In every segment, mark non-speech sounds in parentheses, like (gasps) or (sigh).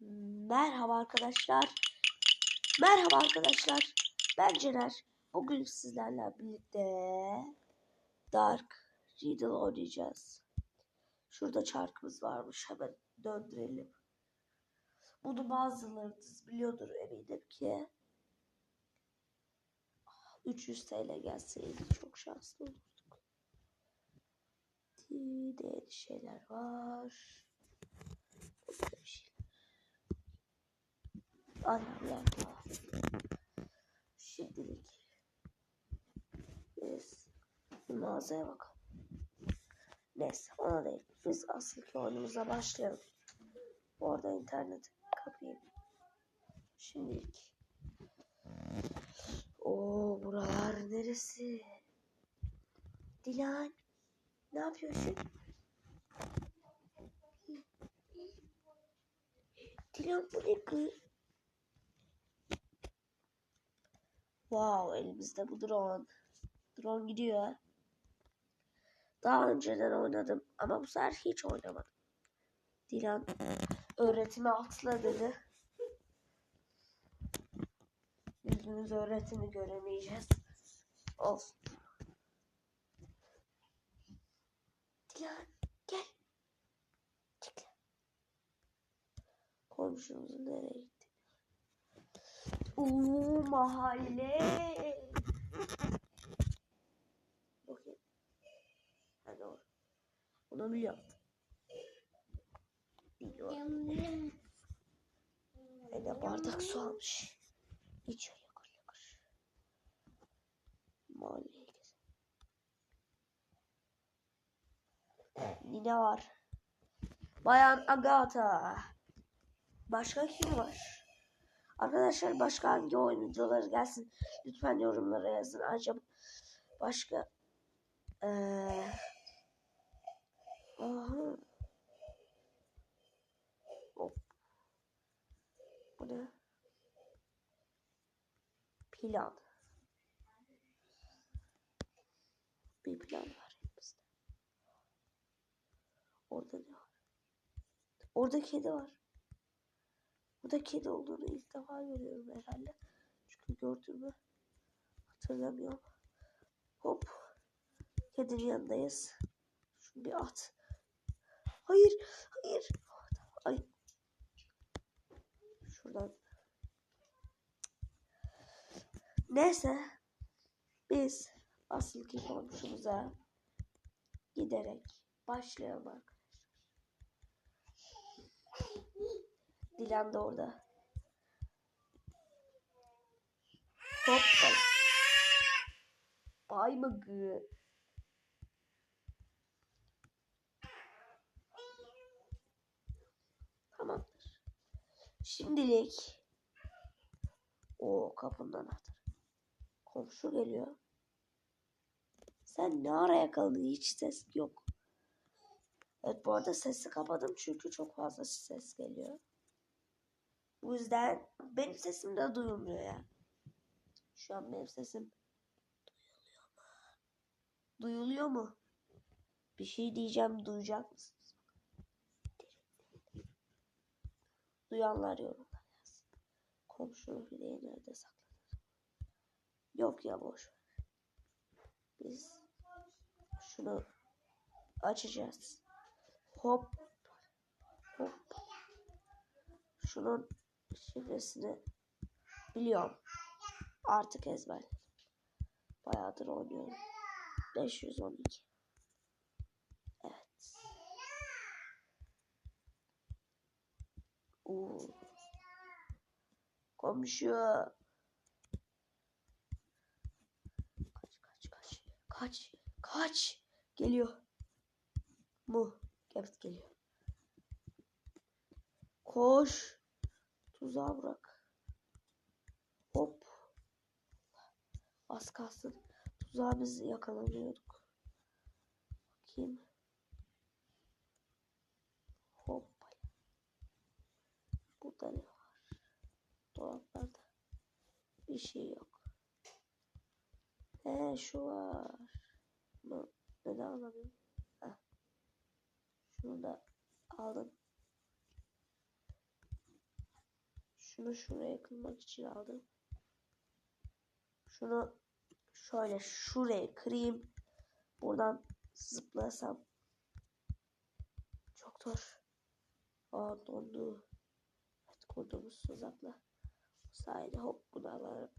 Merhaba arkadaşlar. Merhaba arkadaşlar. Ben Cener. Bugün sizlerle birlikte Dark Riddle oynayacağız. Şurada çarkımız varmış. Hemen döndürelim. Bunu bazılarınız biliyordur eminim ki. 300 TL gelseydi çok şanslı olurduk. Diğer şeyler var. Burada bir şeyler. Alarmlar var. Şimdilik biz mağazaya bakalım. Neyse ona değil. Biz asıl ki oyunumuza başlayalım. Orada internet kapayım. Şimdilik. Oo buralar neresi? Dilan ne yapıyorsun? Dilan bu ne kız? Wow elimizde bu drone. Drone gidiyor. Daha önceden oynadım ama bu sefer hiç oynamadım. Dilan öğretimi atla dedi. Yüzümüz öğretimi göremeyeceğiz. Olsun. Dilan gel. Çık. Komşumuzun nereye gitti? Uuu mahalle. Bakayım. Ha doğru. Bunu biliyorum. Biliyorum. Ede bardak su almış. İçiyor yakır yakır. Mahalleye gezelim. Nine var. Bayan Agatha. Başka kim var? Arkadaşlar başka hangi oyun videoları gelsin lütfen yorumlara yazın. Acaba başka ee. Bu ne? Plan. Bir plan var elimizde. Orada ne var? Orada kedi var. Burada kedi olduğunu ilk defa görüyorum herhalde. Çünkü gördüğümü hatırlamıyorum. Hop. Kedinin yanındayız. Şunu bir at. Hayır. Hayır. Ay. Şuradan. Neyse. Biz asıl ki komşumuza giderek başlayalım arkadaşlar. Dilan da orada. Hoppala. Ay mı gı? Tamamdır. Şimdilik o kapının anahtarı. Komşu geliyor. Sen ne ara yakaladın? Hiç ses yok. Evet bu arada sesi kapadım çünkü çok fazla ses geliyor. Bu yüzden benim sesim de duyulmuyor ya. Şu an benim sesim duyuluyor mu? Duyuluyor mu? Bir şey diyeceğim duyacak mısınız? Duyanlar yorumlar yazsın. Komşunun fileyi nerede sakladın? Yok ya boş. Biz şunu açacağız. Hop. Hop. Şunun şifresini biliyorum. Artık ezberledim. Bayağıdır oynuyorum. 512. Evet. Oo. Komşu. Kaç kaç kaç. Kaç. Kaç. Geliyor. Mu. Evet geliyor. Koş. Tuzağa bırak. Hop. Az kalsın. Tuzağa biz yakalanıyorduk. Bakayım. Hop. Burada ne var? Dolaplarda. Bir şey yok. He şu var. Bunu neden alamıyorum? Heh. Şunu da aldım. Şunu şuraya kırmak için aldım. Şunu şöyle şuraya kırayım. Buradan zıplasam. Çok zor. Aa dondu. Evet kurduğumuz tuzakla. Bu sayede hop bunu alalım.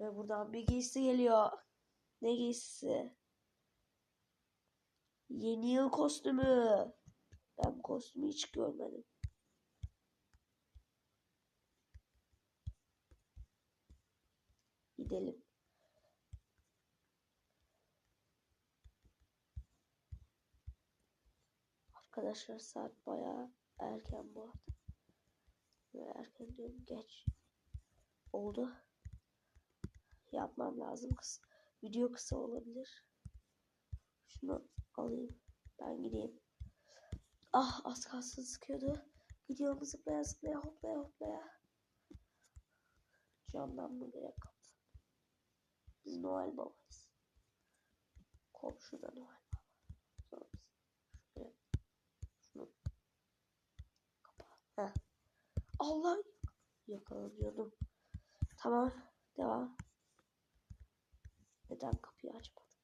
Ve buradan bir giysi geliyor. Ne giysisi? Yeni yıl kostümü. Ben bu kostümü hiç görmedim. Gidelim. Arkadaşlar saat bayağı erken bu arada. Erken diyorum geç oldu. Yapmam lazım. Kısa, video kısa olabilir. Şunu alayım. Ben gideyim. Ah az kalsın sıkıyordu. Gidiyorum zıplaya zıplaya hoplaya hoplaya. Camdan mı direkt? Biz Noel babayız. Komşu da Noel baba. Şuraya şunu kapat. Heh. Allah yakalanıyordum. Tamam devam. Neden kapıyı açmadım?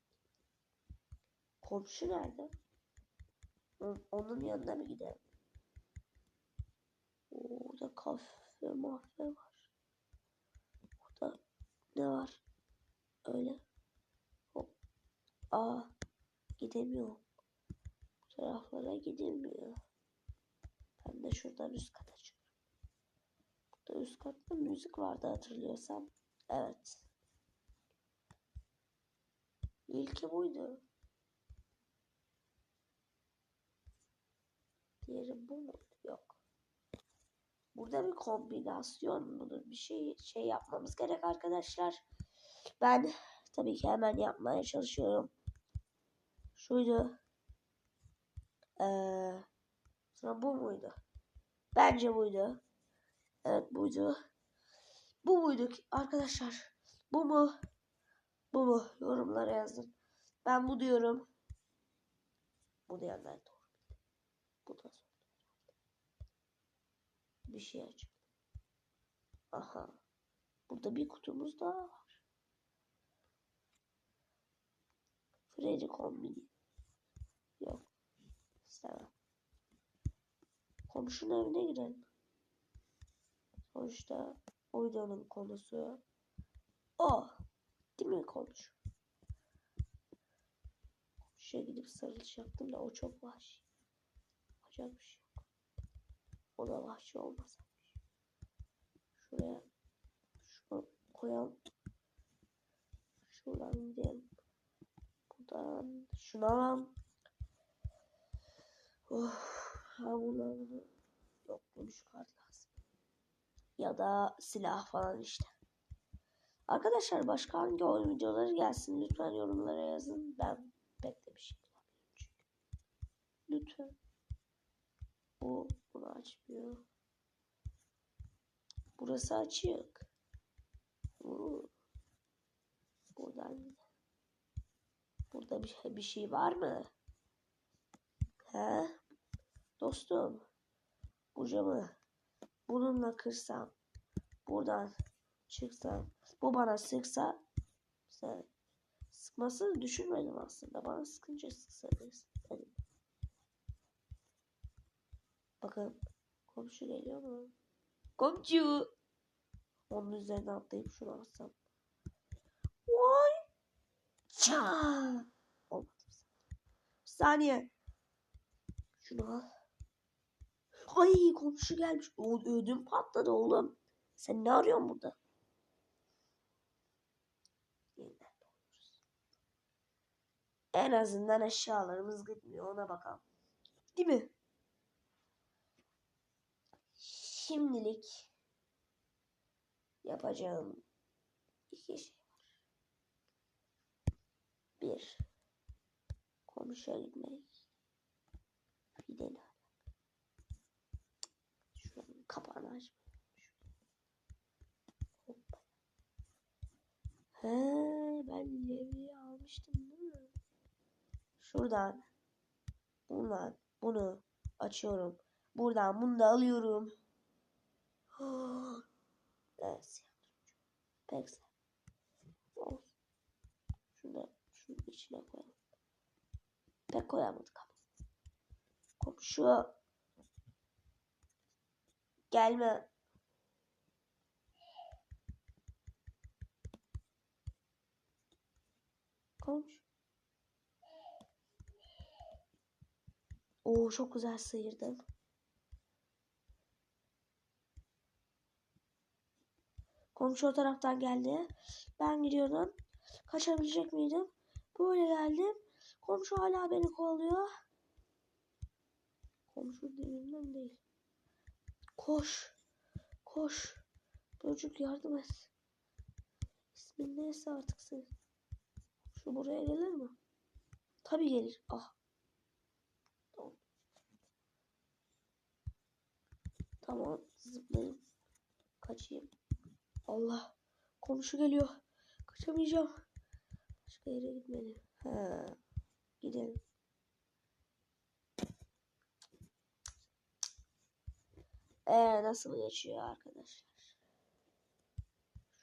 Komşu nerede? Onun yanına mı gidelim? Orada kafe mahve var. Burada ne var? Öyle. Hop. Aa gidemiyorum. Bu taraflara gidilmiyor. Ben de şuradan üst kata çıkıyorum. Burada üst katta müzik vardı hatırlıyorsam. Evet. İlki buydu. Diğeri bu mu? Yok. Burada bir kombinasyon mudur? Bir şey şey yapmamız gerek arkadaşlar. Ben tabii ki hemen yapmaya çalışıyorum. Şuydu. Ee, sonra bu muydu? Bence buydu. Evet buydu. Bu muydu arkadaşlar? Bu mu? Bu mu? Yorumlara yazın. Ben bu diyorum. Bu diyenler doğru. Bu da zor. Bir şey aç. Aha. Burada bir kutumuz daha var. Freddy kombini. Yok. İstemem. Komşunun evine girelim. Sonuçta o videonun konusu o. Değil mi komşu? Komşuya gidip sarılacaktım da o çok vahşi. Yapacak bir şey yok. O da vahşi olmaz. Şuraya şunu koyalım. Şuradan gidelim. Buradan şunu alalım. Of, ha bunları yok gümüş kart lazım. Ya da silah falan işte. Arkadaşlar başka hangi oyun videoları gelsin lütfen yorumlara yazın. Ben bir şey. Lütfen. Bu bunu açmıyor. Burası açık. Oo. Buradan gidelim. Burada bir, bir şey var mı? He? Dostum. Bu camı bununla kırsam. Buradan çıksam. Bu bana sıksa. Sen sıkmasını düşünmedim aslında. Bana sıkınca sıksa. Bakın. Komşu geliyor mu? Komşu. Onun üzerine atlayıp şunu alsam. Vay. Ça. Olmadı. Bir saniye. Şunu al. Ay komşu gelmiş. O ödüm patladı oğlum. Sen ne arıyorsun burada? En azından eşyalarımız gitmiyor ona bakalım. Değil mi? Şimdilik yapacağım iki şey Bir de ne? Şuranın kapağını. Hoppa. He, ben levyeyi almıştım değil mi? Şuradan bundan bunu açıyorum. Buradan bunu da alıyorum. (gasps) evet siyah turuncu. Pek güzel. Olsun. Şunu da şunun içine koyalım. Pek koyamadık ama. Komşu. Gelme. Komşu. Oo çok güzel sıyırdın. Komşu o taraftan geldi. Ben gidiyordum. Kaçabilecek miydim? Böyle geldim. Komşu hala beni kovalıyor. Komşu dibinden değil. Koş. Koş. Çocuk yardım et. İsmin neyse artık senin. Şu buraya gelir mi? Tabii gelir. Ah. Tamam. Tamam. Zıplayayım. Kaçayım. Allah. Komşu geliyor. Kaçamayacağım. Başka yere gitmeliyim. Ha. Gidelim. Ee, nasıl geçiyor arkadaşlar?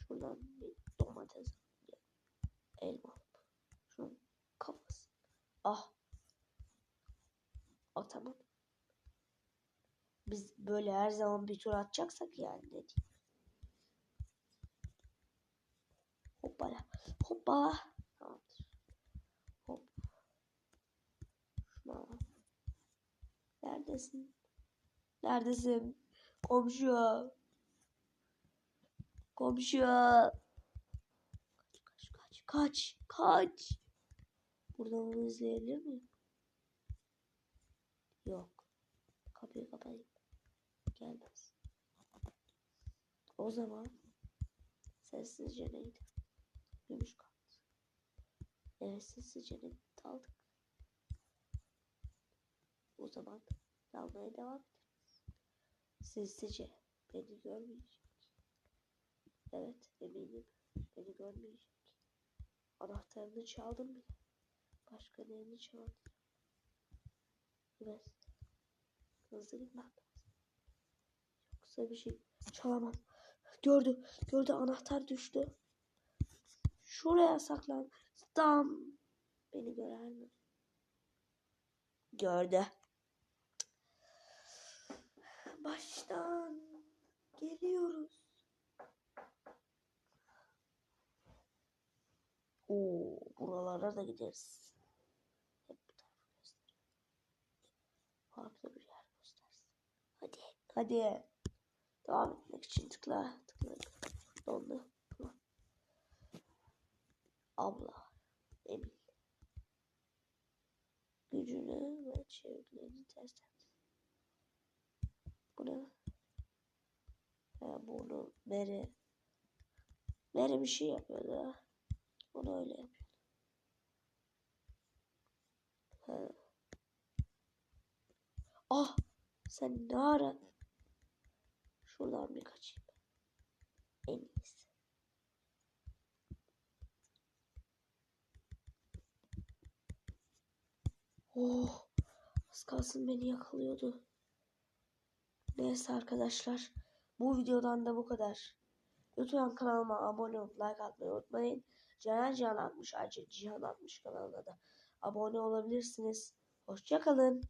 Şuradan bir domates elma şunun kafası. Ah. Ah tamam. Biz böyle her zaman bir tur atacaksak yani ne diyeyim. Hoppala. Hoppa. Tamamdır. Hop. Şunu alalım. Neredesin? Neredesin? Komşu. Komşu. Kaç kaç kaç kaç. Buradan onu izleyebilir miyim? Yok. Kapıyı kapayayım. Gelmez. O zaman sessizce neydi? Gümüş kaldı. Evet sessizce ne aldık. O zaman dalmaya devam ederiz. Sessizce beni görmeyecek. Evet eminim beni görmeyecek. Anahtarını çaldım bile. Başka neyini çaldım? Evet. Hızlı gitmem. Yoksa bir şey çalamam. Gördü. Gördü anahtar düştü. Şuraya saklan. Tam. Beni görer mi? Gördü. Baştan geliyoruz. Oo, buralara da gideriz. Hep bu tarafı göster. Farklı bir yer göstersin. Hadi, hadi. Devam etmek için tıkla, tıkla. Dondu. Abla, Emin. Gücünü ve çevirilerini test et. Bu ne? Ha, bunu Mary. Mary bir şey yapıyordu ha. Onu öyle yapıyor. Ha. Ah! Sen ne ara? Şuradan bir kaçayım. En iyisi. Oh! Az kalsın beni yakalıyordu. Neyse arkadaşlar. Bu videodan da bu kadar. Lütfen kanalıma abone olup like atmayı unutmayın. Canan Cihan 60 ayrıca Cihan 60 kanalına da abone olabilirsiniz. Hoşçakalın.